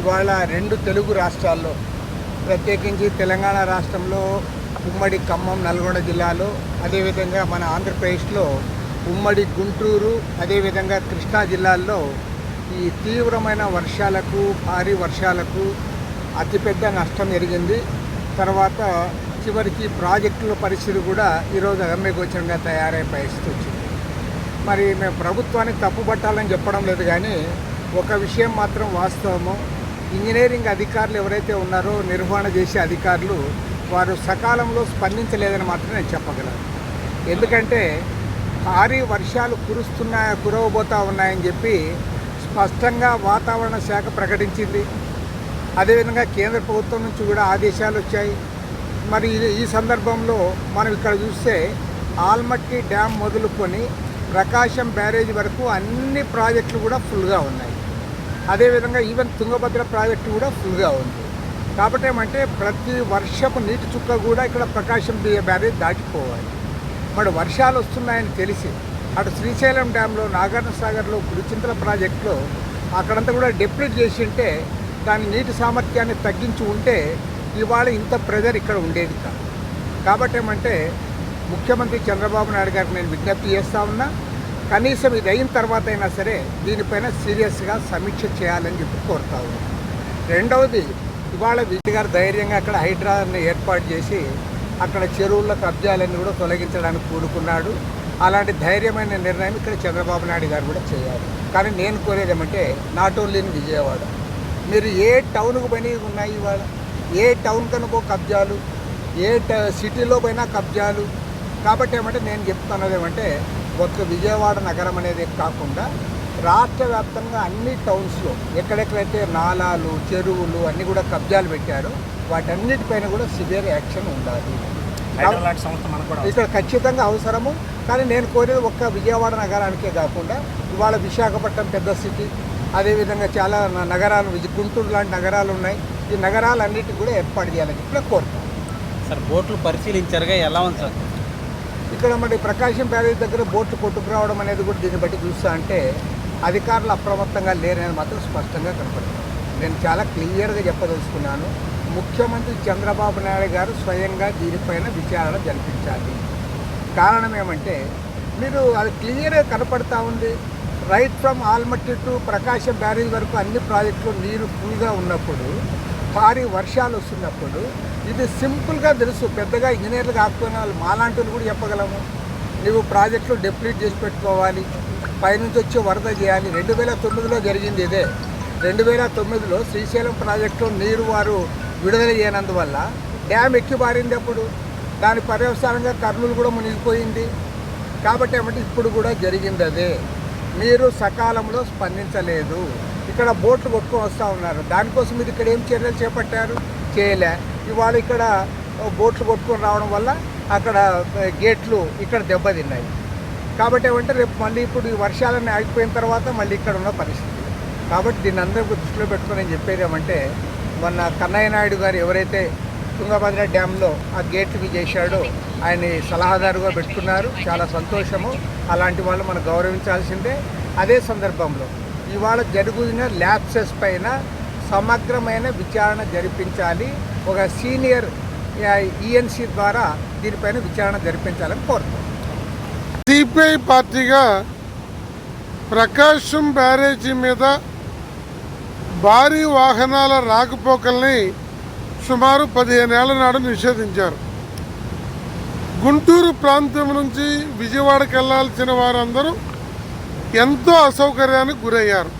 ఇవాళ రెండు తెలుగు రాష్ట్రాల్లో ప్రత్యేకించి తెలంగాణ రాష్ట్రంలో ఉమ్మడి ఖమ్మం నల్గొండ జిల్లాలో అదేవిధంగా మన ఆంధ్రప్రదేశ్లో ఉమ్మడి గుంటూరు అదేవిధంగా కృష్ణా జిల్లాల్లో ఈ తీవ్రమైన వర్షాలకు భారీ వర్షాలకు అతిపెద్ద నష్టం జరిగింది. తర్వాత చివరికి ప్రాజెక్టుల పరిస్థితి కూడా ఈరోజు అగమ్యగోచరంగా తయారయ్యే పరిస్థితి వచ్చింది. మరి మేము ప్రభుత్వానికి తప్పు పట్టాలని చెప్పడం లేదు కానీ ఒక విషయం మాత్రం వాస్తవము. ఇంజనీరింగ్ అధికారులు ఎవరైతే ఉన్నారో నిర్వహణ చేసే అధికారులు వారు సకాలంలో స్పందించలేదని మాత్రం నేను చెప్పగలను. ఎందుకంటే భారీ వర్షాలు కురుస్తున్నా కురవబోతా ఉన్నాయని చెప్పి స్పష్టంగా వాతావరణ శాఖ ప్రకటించింది. అదేవిధంగా కేంద్ర ప్రభుత్వం నుంచి కూడా ఆదేశాలు వచ్చాయి. మరి ఈ సందర్భంలో మనం ఇక్కడ చూస్తే ఆల్మట్టి డ్యామ్ మొదలుకొని ప్రకాశం బ్యారేజ్ వరకు అన్ని ప్రాజెక్టులు కూడా ఫుల్గా ఉన్నాయి. అదేవిధంగా ఈవెన్ తుంగభద్ర ప్రాజెక్టు కూడా ఫుల్గా ఉంది. కాబట్టి ఏమంటే ప్రతి వర్షపు నీటి చుక్క కూడా ఇక్కడ ప్రకాశం బి- బ్యారేజ్ దాటిపోవాలి. మరి వర్షాలు వస్తున్నాయని తెలిసి అటు శ్రీశైలం డ్యాంలో నాగార్జున సాగర్లో గుడిచింతల ప్రాజెక్టులో అక్కడంతా కూడా డెప్లిట్ చేసి ఉంటే దాని నీటి సామర్థ్యాన్ని తగ్గించి ఉంటే ఇవాళ ఇంత ప్రెజర్ ఇక్కడ ఉండేది కాదు. కాబట్టి ఏమంటే ముఖ్యమంత్రి చంద్రబాబు నాయుడు గారికి నేను విజ్ఞప్తి చేస్తా ఉన్నా కనీసం ఇది అయిన తర్వాత అయినా సరే దీనిపైన సీరియస్గా సమీక్ష చేయాలని చెప్పి కోరుతా రెండవది ఇవాళ విజయ్ గారు ధైర్యంగా అక్కడ హైడ్రాని ఏర్పాటు చేసి అక్కడ చెరువుల కబ్జాలన్నీ కూడా తొలగించడానికి కూడుకున్నాడు అలాంటి ధైర్యమైన నిర్ణయం ఇక్కడ చంద్రబాబు నాయుడు గారు కూడా చేయాలి. కానీ నేను కోరేది ఏమంటే నాట్ ఓన్లీ ఇన్ విజయవాడ. మీరు ఏ టౌన్కు పని ఉన్నాయి ఇవాళ. ఏ టౌన్ కనుకో కబ్జాలు. ఏ ట సిటీలో పైన కబ్జాలు. కాబట్టి ఏమంటే నేను చెప్తున్నది ఏమంటే ఒక్క విజయవాడ నగరం అనేది కాకుండా రాష్ట్ర వ్యాప్తంగా అన్ని టౌన్స్లో ఎక్కడెక్కడైతే నాలాలు చెరువులు అన్నీ కూడా కబ్జాలు పెట్టారో వాటన్నిటిపైన కూడా సివియర్ యాక్షన్ ఉండాలి. ఇక్కడ ఖచ్చితంగా అవసరము. కానీ నేను కోరేది ఒక్క విజయవాడ నగరానికే కాకుండా ఇవాళ విశాఖపట్నం పెద్ద సిటీ అదేవిధంగా చాలా నగరాలు గుంటూరు లాంటి నగరాలు ఉన్నాయి. ఈ నగరాలన్నిటికీ కూడా ఏర్పాటు చేయాలని నేను కోరుతాను సార్ బోట్లు పరిశీలించారుగా ఎలా ఉంది సార్? ఇక్కడ మరి ప్రకాశం బ్యారేజ్ దగ్గర బోట్లు కొట్టుకురావడం అనేది కూడా దీన్ని బట్టి చూస్తా అంటే అధికారులు అప్రమత్తంగా లేరనేది మాత్రం స్పష్టంగా కనపడుతుంది. నేను చాలా క్లియర్గా చెప్పదలుచుకున్నాను. ముఖ్యమంత్రి చంద్రబాబు నాయుడు గారు స్వయంగా దీనిపైన విచారణ జరిపించాలి. కారణం ఏమంటే మీరు అది క్లియర్గా కనపడతా ఉంది. Right from Almatti to Prakasam barrage వరకు అన్ని ప్రాజెక్టులు నీరు ఫుల్గా ఉన్నప్పుడు భారీ వర్షాలు వస్తున్నప్పుడు ఇది సింపుల్గా తెలుసు. పెద్దగా ఇంజనీర్లు కాకపోయిన వాళ్ళు మాలాంటి కూడా చెప్పగలము. నువ్వు ప్రాజెక్టులు డెప్లీట్ చేసి పెట్టుకోవాలి. పైనుంచి వచ్చి వరద చేయాలి. రెండు వేల తొమ్మిదిలో జరిగింది ఇదే. రెండు వేల తొమ్మిదిలో శ్రీశైలం ప్రాజెక్టు నీరు వారు విడుదల చేయనందువల్ల డ్యామ్ ఎక్కి పారింది అప్పుడు దాని పర్యవసానంగా కర్నూలు కూడా మునిగిపోయింది. కాబట్టి ఏమంటే ఇప్పుడు కూడా జరిగింది అదే. మీరు సకాలంలో స్పందించలేదు. ఇక్కడ బోట్లు కొట్టుకొని వస్తూ ఉన్నారు. దానికోసం మీరు ఇక్కడ ఏం చర్యలు చేపట్టారు? చేయలే. ఇవాళ ఇక్కడ బోట్లు కొట్టుకొని రావడం వల్ల అక్కడ గేట్లు ఇక్కడ దెబ్బతిన్నాయి. కాబట్టి ఏమంటే రేపు మళ్ళీ ఇప్పుడు ఈ వర్షాలన్నీ ఆగిపోయిన తర్వాత మళ్ళీ ఇక్కడ ఉన్న పరిస్థితి. కాబట్టి దీన్ని అందరికీ దృష్టిలో పెట్టుకొని నేను చెప్పేది ఏమంటే మొన్న కన్నయ్య నాయుడు గారు ఎవరైతే తుంగభద్ర డ్యాంలో ఆ గేట్లు చేశాడో ఆయన్ని సలహాదారుగా పెట్టుకున్నారు. చాలా సంతోషము. అలాంటి వాళ్ళు మనం గౌరవించాల్సిందే. అదే సందర్భంలో ఇవాళ జరుగుతున్న ల్యాబ్సెస్ పైన సమగ్రమైన విచారణ జరిపించాలి. ఒక సీనియర్ ఈఎన్సీ ద్వారా దీనిపైన విచారణ జరిపించాలని కోరుతున్నాం. సిపిఐ పార్టీగా ప్రకాశం బ్యారేజీ మీద భారీ వాహనాల రాకపోకల్ని సుమారు పదిహేను ఏళ్ళ నాడు నిషేధించారు. గుంటూరు ప్రాంతం నుంచి విజయవాడకి వెళ్ళాల్సిన వారందరూ ఎంతో అసౌకర్యానికి గురయ్యారు.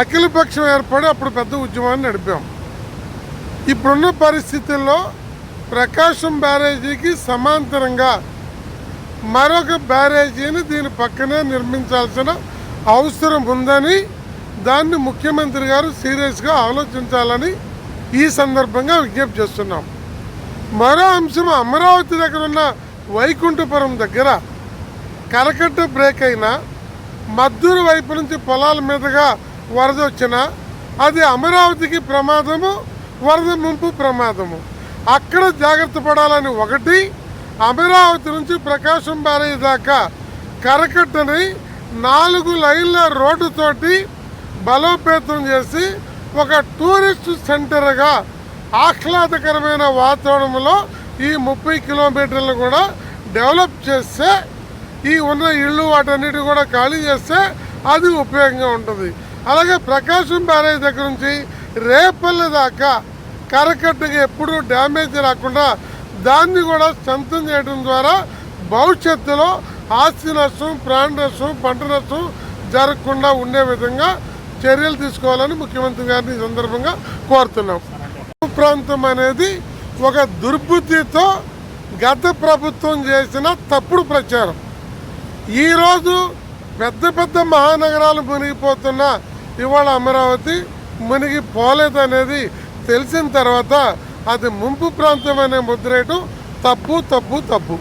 అఖిలపక్షం ఏర్పడి అప్పుడు పెద్ద ఉద్యమాన్ని నడిపాం. ఇప్పుడున్న పరిస్థితుల్లో ప్రకాశం బ్యారేజీకి సమాంతరంగా మరొక బ్యారేజీని దీని పక్కనే నిర్మించాల్సిన అవసరం ఉందని దాన్ని ముఖ్యమంత్రి గారు సీరియస్గా ఆలోచించాలని ఈ సందర్భంగా విజ్ఞప్తి చేస్తున్నాం. మరో అంశం అమరావతి దగ్గర ఉన్న వైకుంఠపురం దగ్గర కరకట్ట బ్రేక్ అయినా మద్దూరు వైపు నుంచి పొలాల మీదుగా వరద వచ్చినా అది అమరావతికి ప్రమాదము వరద ముంపు ప్రమాదము. అక్కడ జాగ్రత్త పడాలని ఒకటి అమరావతి నుంచి ప్రకాశం బ్యారేజ్ దాకా కరకట్టని నాలుగు లైన్ల రోడ్డుతోటి బలోపేతం చేసి ఒక టూరిస్ట్ సెంటర్గా ఆహ్లాదకరమైన వాతావరణంలో ఈ ముప్పై కిలోమీటర్లు కూడా డెవలప్ చేస్తే ఈ ఉన్న ఇళ్ళు వాటన్నిటి కూడా ఖాళీ చేస్తే అది ఉపయోగంగా ఉంటుంది. అలాగే ప్రకాశం బ్యారేజ్ దగ్గర నుంచి రేపల్లె దాకా కరకట్టుగా ఎప్పుడూ డ్యామేజ్ రాకుండా దాన్ని కూడా సొంతం చేయడం ద్వారా భవిష్యత్తులో ఆస్తి నష్టం ప్రాణ నష్టం పంట నష్టం జరగకుండా ఉండే విధంగా చర్యలు తీసుకోవాలని ముఖ్యమంత్రి గారిని సందర్భంగా కోరుతున్నాం. ప్రాంతం అనేది ఒక దుర్బుద్ధితో గత ప్రభుత్వం చేసిన తప్పుడు ప్రచారం. ఈరోజు పెద్ద పెద్ద మహానగరాలు మునిగిపోతున్న ఇవాళ అమరావతి మునిగిపోలేదనేది తెలిసిన తర్వాత అది ముంపు ప్రాంతం అనే ముద్రేయటం తప్పు తప్పు తప్పు.